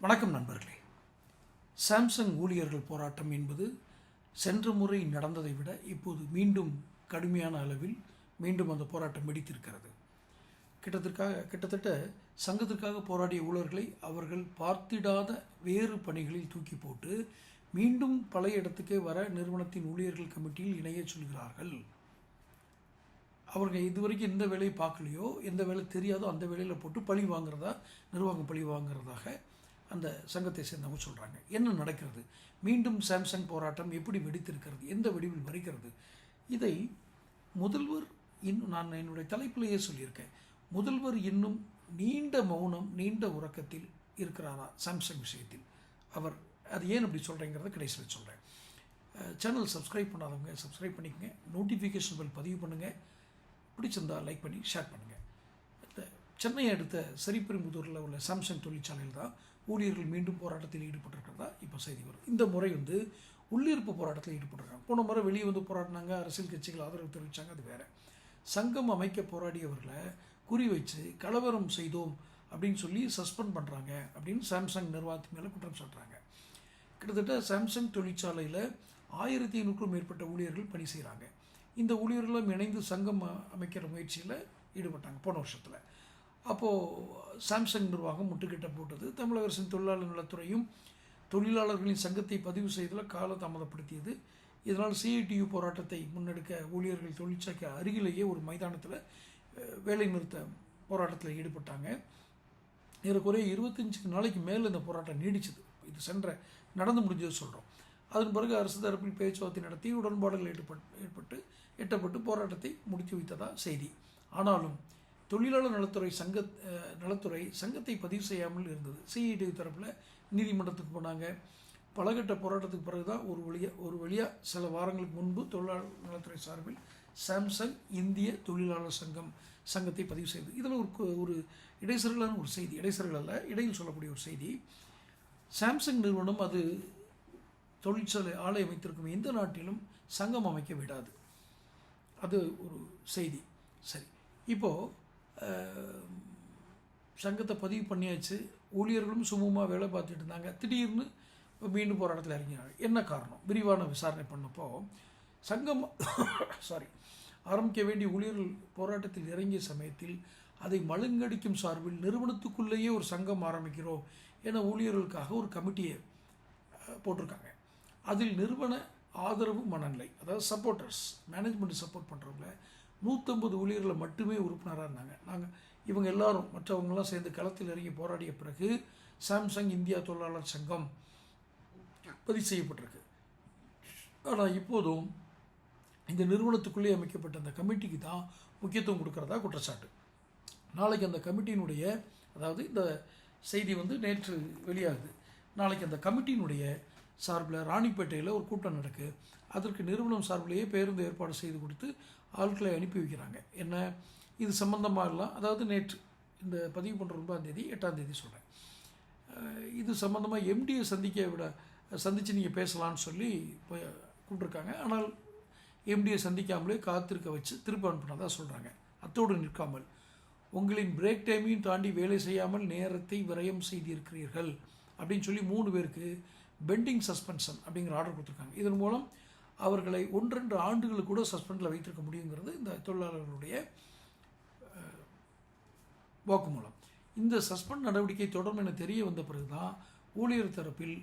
வணக்கம் நண்பர்களே. சாம்சங் ஊழியர்கள் போராட்டம் என்பது சென்ற முறை நடந்ததை விட இப்போது மீண்டும் கடுமையான அளவில் மீண்டும் அந்த போராட்டம் வெடித்திருக்கிறது. கிட்டத்திற்காக கிட்டத்தட்ட சங்கத்திற்காக போராடிய ஊழியர்களை அவர்கள் பார்த்திடாத வேறு பணிகளில் தூக்கி போட்டு மீண்டும் பழைய இடத்துக்கே வர நிறுவனத்தின் ஊழியர்கள் கமிட்டியில் இணைய சொல்கிறார்கள். அவர்கள் இதுவரைக்கும் எந்த வேலையை பார்க்கலையோ எந்த வேலை தெரியாதோ அந்த வேலையில் போட்டு பழி வாங்குறதா நிர்வாகம் பழி வாங்குறதாக அந்த சங்கத்தை சேர்ந்தவங்க சொல்கிறாங்க என்ன நடக்கிறது? மீண்டும் சாம்சங் போராட்டம் எப்படி வெடித்திருக்கிறது? எந்த வடிவில் வருகிறது இதை முதல்வர் இன்னும் நான் என்னுடைய தலைப்பிலேயே சொல்லியிருக்கேன். முதல்வர் இன்னும் நீண்ட மௌனம் நீண்ட உறக்கத்தில் இருக்கிறாரா சாம்சங் விஷயத்தில்? அவர் அது ஏன் அப்படி சொல்கிறேங்கிறத கடைசியில் சொல்கிறேன் சேனல் சப்ஸ்கிரைப் பண்ணாதவங்க சப்ஸ்கிரைப் பண்ணிக்கங்க. நோட்டிஃபிகேஷன் பில் பதிவு பண்ணுங்கள் பிடிச்சிருந்தா லைக் பண்ணி ஷேர் பண்ணுங்கள் இந்த சென்னை அடுத்த சரிபெரும்புதூரில் உள்ள சாம்சங் தொழிற்சாலையில் தான் ஊழியர்கள் மீண்டும் போராட்டத்தில் ஈடுபட்டிருக்கிறதா இப்போ செய்தி வரும். இந்த முறை வந்து உள்ளிருப்பு போராட்டத்தில் ஈடுபட்டிருக்காங்க. போன முறை வெளியே வந்து போராடினாங்க அரசியல் கட்சிகள் ஆதரவு தெரிவித்தாங்க அது வேறு. சங்கம் அமைக்க போராடியவர்களை குறி வச்சு கலவரம் செய்தோம் அப்படின்னு சொல்லி சஸ்பெண்ட் பண்ணுறாங்க அப்படின்னு சாம்சங் நிர்வாகத்து மேலே குற்றம் சாட்டுறாங்க. கிட்டத்தட்ட சாம்சங் தொழிற்சாலையில் ஆயிரத்தி ஐநூறுக்கும் மேற்பட்ட ஊழியர்கள் பணி செய்கிறாங்க இந்த ஊழியர்களும் இணைந்து சங்கம் அமைக்கிற முயற்சியில் ஈடுபட்டாங்க போன வருஷத்தில். அப்போது சாம்சங் நிர்வாகம் முட்டுக்கிட்ட போட்டது. தமிழக அரசின் தொழிலாளர் நலத்துறையும் தொழிலாளர்களின் சங்கத்தை பதிவு செய்ததில் கால தாமதப்படுத்தியது. இதனால் சிஐடியு போராட்டத்தை முன்னெடுக்க ஊழியர்கள் தொழிற்சாலைக்கு அருகிலேயே ஒரு மைதானத்தில் வேலை நிறுத்த போராட்டத்தில் ஈடுபட்டாங்க. ஏறக்குறைய இருபத்தஞ்சுக்கு நாளைக்கு மேலே இந்த போராட்டம் நீடிச்சது. இது சென்ற நடந்து முடிஞ்சது சொல்கிறோம் அதன் பிறகு அரசு தரப்பில் பேச்சுவார்த்தை நடத்தி உடன்பாடுகள் ஏற்பட்டு ஏற்பட்டு எட்டப்பட்டு போராட்டத்தை முடித்து வைத்ததா செய்தி. ஆனாலும் தொழிலாளர் நலத்துறை சங்க நலத்துறை சங்கத்தை பதிவு செய்யாமல் இருந்தது. சிஐடி தரப்பில் நீதிமன்றத்துக்கு போனாங்க. பலகட்ட போராட்டத்துக்கு பிறகு தான் ஒரு வழியாக ஒரு வழியாக சில வாரங்களுக்கு முன்பு தொழிலாளர் நலத்துறை சார்பில் சாம்சங் இந்திய தொழிலாளர் சங்கம் சங்கத்தை பதிவு செய்தது. இதில் ஒரு ஒரு இடைசர்களான ஒரு செய்தி இடைசர்கள் அல்ல இடையில் சொல்லக்கூடிய ஒரு செய்தி. சாம்சங் நிறுவனம் அது தொழிற்சாலை ஆலை அமைத்திருக்கும் எந்த நாட்டிலும் சங்கம் அமைக்க விடாது. அது ஒரு செய்தி. சரி இப்போது சங்கத்தை பதிவு பண்ணியாச்சு. ஊழியர்களும் சுமூகமாக வேலை பார்த்துட்டு இருந்தாங்க. திடீர்னு மீண்டும் போராட்டத்தில் இறங்கினாங்க. என்ன காரணம்? விரிவான விசாரணை பண்ணப்போ சங்கம் சாரி ஆரம்பிக்க வேண்டிய ஊழியர்கள் போராட்டத்தில் இறங்கிய சமயத்தில் அதை மழுங்கடிக்கும் சார்பில் நிறுவனத்துக்குள்ளேயே ஒரு சங்கம் ஆரம்பிக்கிறோம் என ஊழியர்களுக்காக ஒரு கமிட்டியை போட்டிருக்காங்க. அதில் நிறுவன ஆதரவு மனநிலை அதாவது சப்போர்ட்டர்ஸ் மேனேஜ்மெண்ட் சப்போர்ட் பண்ணுறவங்க நூற்றம்பது ஊழியர்களை மட்டுமே உறுப்பினராக இருந்தாங்க நாங்கள் இவங்க எல்லாரும் மற்றவங்களாம் சேர்ந்து களத்தில் இறங்கி போராடிய பிறகு சாம்சங் இந்தியா தொழிலாளர் சங்கம் பதிவு செய்யப்பட்டிருக்கு. ஆனால் இப்போதும் இந்த நிறுவனத்துக்குள்ளே அமைக்கப்பட்ட அந்த கமிட்டிக்கு தான் முக்கியத்துவம் கொடுக்குறதா குற்றச்சாட்டு. நாளைக்கு அந்த கமிட்டியினுடைய அதாவது இந்த செய்தி வந்து நேற்று வெளியாகுது. நாளைக்கு அந்த கமிட்டியினுடைய சார்பில் ராணிப்பேட்டையில் ஒரு கூட்டம் நடக்கு. அதற்கு நிறுவனம் சார்பிலேயே பேருந்து ஏற்பாடு செய்து கொடுத்து ஆட்களை அனுப்பி வைக்கிறாங்க. என்ன? இது சம்மந்தமாக எல்லாம் அதாவது நேற்று இந்த பதிவு பண்ணுற ஒன்பதாம் தேதி எட்டாம் தேதி சொல்கிறேன் இது சம்மந்தமாக எம்டியை சந்திக்க விட சந்தித்து நீங்கள் பேசலாம்னு சொல்லி போய் கூப்பிட்ருக்காங்க ஆனால் எம்டியை சந்திக்காமலே காத்திருக்க வச்சு திருப்பி அனுப்பினதாக சொல்கிறாங்க அத்தோடு நிற்காமல் உங்களின் பிரேக் டைமையும் தாண்டி வேலை செய்யாமல் நேரத்தை விரயம் செய்திருக்கிறீர்கள் அப்படின்னு சொல்லி மூணு பேருக்கு பெண்டிங் சஸ்பென்ஷன் அப்படிங்கிற ஆர்டர் கொடுத்துருக்காங்க. இதன் மூலம் அவர்களை ஒன்றெண்டு ஆண்டுகள் கூட சஸ்பெண்டில் வைத்திருக்க முடியுங்கிறது இந்த தொழிலாளர்களுடைய வாக்குமூலம். இந்த சஸ்பெண்ட் நடவடிக்கை தொடரும் என தெரிய வந்த பிறகு தான் ஊழியர் தரப்பில்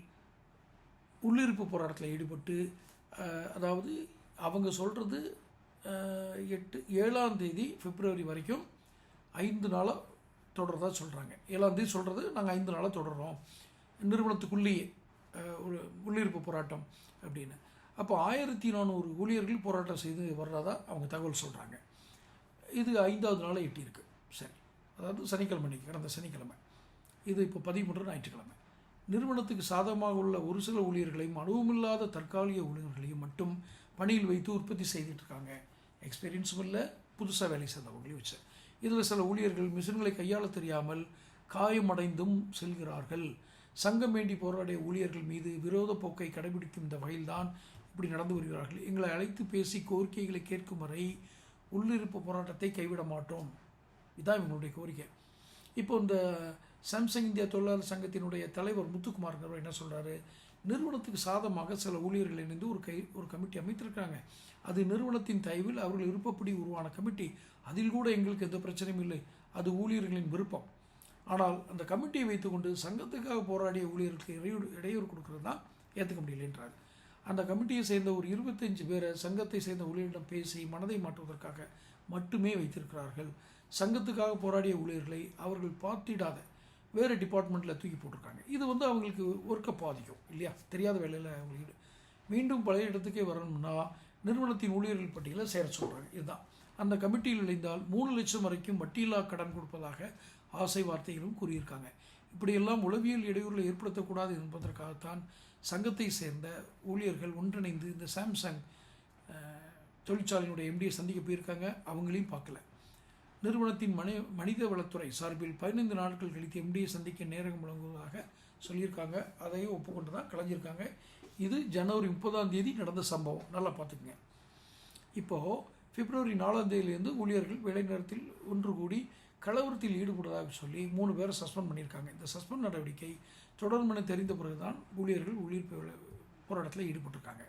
உள்ளிருப்பு போராட்டத்தில் ஈடுபட்டு அதாவது அவங்க சொல்கிறது எட்டு ஏழாம் தேதி பிப்ரவரி வரைக்கும் ஐந்து நாளாக தொடர்றதா சொல்கிறாங்க ஏழாம் தேதி சொல்கிறது நாங்கள் ஐந்து நாளாக தொடர்றோம். நிறுவனத்துக்குள்ளேயே ஒரு உள்ளிருப்பு போராட்டம் அப்படின்னு. அப்போ ஆயிரத்தி நானூறு ஊழியர்கள் போராட்டம் செய்து வர்றதா அவங்க தகவல் சொல்கிறாங்க இது ஐந்தாவது நாளை எட்டியிருக்கு. சரி. அதாவது சனிக்கிழமை கடந்த சனிக்கிழமை. இது இப்போ பதிமூன்று ஞாயிற்றுக்கிழமை. நிறுவனத்துக்கு சாதகமாக உள்ள ஒரு சில ஊழியர்களையும் அனுபவமில்லாத தற்காலிக ஊழியர்களையும் மட்டும் பணியில் வைத்து உற்பத்தி செய்துட்டு இருக்காங்க எக்ஸ்பீரியன்ஸும் இல்லை புதுசாக வேலை செய்தவங்களையும் வச்சு. இதில் சில ஊழியர்கள் மிஷின்களை கையாள தெரியாமல் காயமடைந்தும் செல்கிறார்கள். சங்கம் வேண்டி போராடிய ஊழியர்கள் மீது விரோத போக்கை கடைபிடிக்கும் இந்த வகையில்தான் இப்படி நடந்து வருகிறார்கள். எங்களை அழைத்து பேசி கோரிக்கைகளை கேட்கும் வரை உள்ளிருப்பு போராட்டத்தை கைவிட மாட்டோம். இதுதான் இவங்களுடைய கோரிக்கை. இப்போ இந்த சாம்சங் இந்தியா தொழிலாளர் சங்கத்தினுடைய தலைவர் முத்துக்குமார்ங்கிறவர் என்ன சொல்கிறாரு நிறுவனத்துக்கு சாதமாக சில ஊழியர்கள் இணைந்து ஒரு கை ஒரு கமிட்டி அமைத்திருக்காங்க அது நிறுவனத்தின் தயவில் அவர்கள் விருப்பப்படி உருவான கமிட்டி. அதில் கூட எங்களுக்கு எந்த பிரச்சனையும் இல்லை. அது ஊழியர்களின் விருப்பம். ஆனால் அந்த கமிட்டியை வைத்துக்கொண்டு சங்கத்துக்காக போராடிய ஊழியர்களுக்கு இடையூறு இடையூறு கொடுக்கறது தான் ஏற்றுக்க முடியலைன்றார். அந்த கமிட்டியை சேர்ந்த ஒரு இருபத்தஞ்சு பேரை சங்கத்தை சேர்ந்த ஊழியர்களிடம் பேசி மனதை மாற்றுவதற்காக மட்டுமே வைத்திருக்கிறார்கள். சங்கத்துக்காக போராடிய ஊழியர்களை அவர்கள் பார்த்திடாத வேறு டிபார்ட்மெண்ட்டில் தூக்கி போட்டிருக்காங்க. இது வந்து அவங்களுக்கு ஒர்க்கை பாதிக்கும் இல்லையா? தெரியாத வேலையில் அவங்களுக்கு மீண்டும் பழைய இடத்துக்கே வரணும்னா நிறுவனத்தின் ஊழியர்கள் பட்டியலை சேர சொல்கிறாங்க இதுதான். அந்த கமிட்டியில் இணைந்தால் மூணு லட்சம் வரைக்கும் வட்டியில்லா கடன் கொடுப்பதாக ஆசை வார்த்தைகளும் கூறியிருக்காங்க. இப்படியெல்லாம் உளவியல் இடையூறுகளை ஏற்படுத்தக்கூடாது என்பதற்காகத்தான் சங்கத்தை சேர்ந்த ஊழியர்கள் ஒன்றிணைந்து இந்த சாம்சங் தொழிற்சாலையினுடைய எம்டியை சந்திக்க போயிருக்காங்க. அவங்களையும் பார்க்கல. நிறுவனத்தின் மனி மனித வளத்துறை சார்பில் பதினைந்து நாட்கள் கழித்து எம்டியை சந்திக்க நேரம் வழங்குவதாக சொல்லியிருக்காங்க. அதையும் ஒப்புக்கொண்டு தான் கலைஞ்சிருக்காங்க. இது ஜனவரி முப்பதாம் தேதி நடந்த சம்பவம். நல்லா பார்த்துக்குங்க. இப்போது பிப்ரவரி நாலாம் தேதியிலேருந்து ஊழியர்கள் வேலை நேரத்தில் ஒன்று கூடி கலவரத்தில் ஈடுபடுவதாக சொல்லி மூணு பேரை சஸ்பெண்ட் பண்ணியிருக்காங்க. இந்த சஸ்பெண்ட் நடவடிக்கை தொடரும் என தெரிந்த பிறகுதான் ஊழியர்கள் ஊழியர் போராட்டத்தில் ஈடுபட்டிருக்காங்க.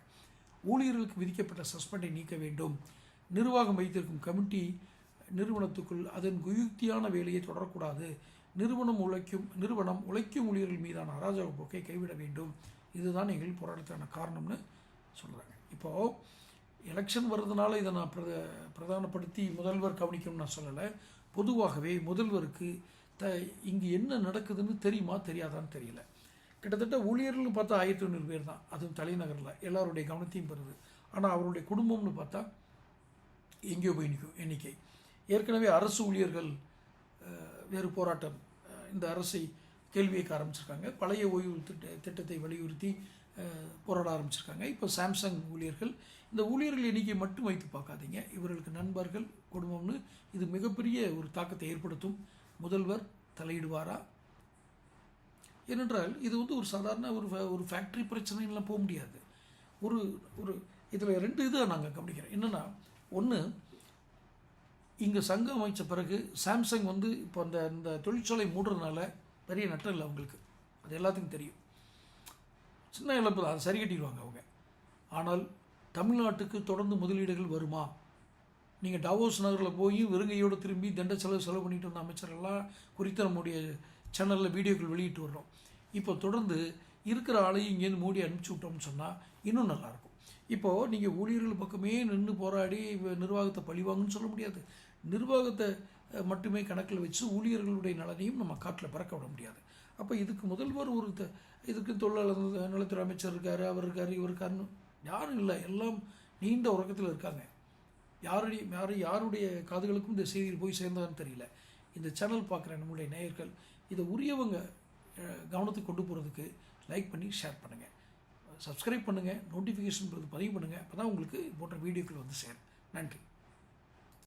ஊழியர்களுக்கு விதிக்கப்பட்ட சஸ்பெண்டை நீக்க வேண்டும். நிர்வாகம் வைத்திருக்கும் கமிட்டி நிறுவனத்துக்குள் அதன் குயுக்தியான வேலையை தொடரக்கூடாது. நிறுவனம் உழைக்கும் நிறுவனம் உழைக்கும் ஊழியர்கள் மீதான அராஜக போக்கை கைவிட வேண்டும். இதுதான் எங்கள் போராட்டத்தான காரணம்னு சொல்கிறாங்க இப்போது எலெக்ஷன் வர்றதுனால இதை நான் பிரத பிரதானப்படுத்தி முதல்வர் கவனிக்கணும்னு நான் சொல்லலை. பொதுவாகவே முதல்வருக்கு த இங்கே என்ன நடக்குதுன்னு தெரியுமா தெரியாதான்னு தெரியல. கிட்டத்தட்ட ஊழியர்கள்னு பார்த்தா ஆயிரத்தி ஐநூறு பேர் தான். அதுவும் தலைநகரில். எல்லாருடைய கவனத்தையும் பெறுது. ஆனால் அவருடைய குடும்பம்னு பார்த்தா எங்கேயோ போய் நிற்கும் எண்ணிக்கை. ஏற்கனவே அரசு ஊழியர்கள் வேறு போராட்டம் இந்த அரசை கேள்வி ஆரம்பிச்சிருக்காங்க. பழைய ஓய்வு திட்ட திட்டத்தை வலியுறுத்தி போராட ஆரம்பிச்சிருக்காங்க. இப்போ சாம்சங் ஊழியர்கள் இந்த ஊழியர்கள் எண்ணிக்கை மட்டும் வைத்து பார்க்காதீங்க. இவர்களுக்கு நண்பர்கள் குடும்பம்னு இது மிகப்பெரிய ஒரு தாக்கத்தை ஏற்படுத்தும். முதல்வர் தலையிடுவாரா? ஏனென்றால் இது வந்து ஒரு சாதாரண ஒரு ஃபே- ஒரு ஃபேக்ட்ரி பிரச்சனைலாம் போக முடியாது. ஒரு ஒரு இதில் ரெண்டு இதை நாங்கள் கவனிக்கிறோம். என்னென்னா ஒன்று இங்கே சங்கம் அமைச்ச பிறகு சாம்சங் வந்து இப்போ அந்த இந்த தொழிற்சாலை மூடுறதுனால பெரிய நட்டம் இல்லை அவங்களுக்கு. அது எல்லாத்துக்கும் தெரியும். சின்ன இழப்பு தான். அதை சரி கட்டிடுவாங்க அவங்க. ஆனால் தமிழ்நாட்டுக்கு தொடர்ந்து முதலீடுகள் வருமா? நீங்கள் டாவோஸ் நகரில் போய் வெறுங்கையோடு திரும்பி தண்ட செலவு செலவு பண்ணிட்டு வந்த அமைச்சரெல்லாம் குறித்து நம்முடைய சேனலில் வீடியோக்கள் வெளியிட்டு வர்றோம். இப்போ தொடர்ந்து இருக்கிற ஆளையும் இங்கேருந்து மூடி அனுப்பிச்சி விட்டோம்னு சொன்னால் இன்னும் நல்லாயிருக்கும். இப்போது நீங்கள் ஊழியர்கள் பக்கமே நின்று போராடி நிர்வாகத்தை பழிவாங்கன்னு சொல்ல முடியாது. நிர்வாகத்தை மட்டுமே கணக்கில் வச்சு ஊழியர்களுடைய நலனையும் நம்ம காட்டில் பறக்க விட முடியாது. அப்போ இதுக்கு முதல்வர் ஒரு த- இதுக்கு தொழிலாளர் நலத்துறை அமைச்சர் இருக்கார் அவர் இருக்கார் இவர் இருக்காருன்னு யாரும் இல்லை. எல்லாம் நீண்ட உறக்கத்தில் இருக்காங்க. யாருடைய யாரும் யாருடைய காதுகளுக்கும் இந்த செய்தியில் போய் சேர்ந்தான்னு தெரியல. இந்த சேனல் பார்க்குற நம்முடைய நேயர்கள் இதை உரியவங்க கவனத்துக்கு கொண்டு போகிறதுக்கு லைக் பண்ணி ஷேர் பண்ணுங்கள் சப்ஸ்கிரைப் பண்ணுங்கள் நோட்டிஃபிகேஷன் பதிவு பண்ணுங்கள் அப்போ தான் உங்களுக்கு போன்ற வீடியோக்கள் வந்து சேரும். நன்றி.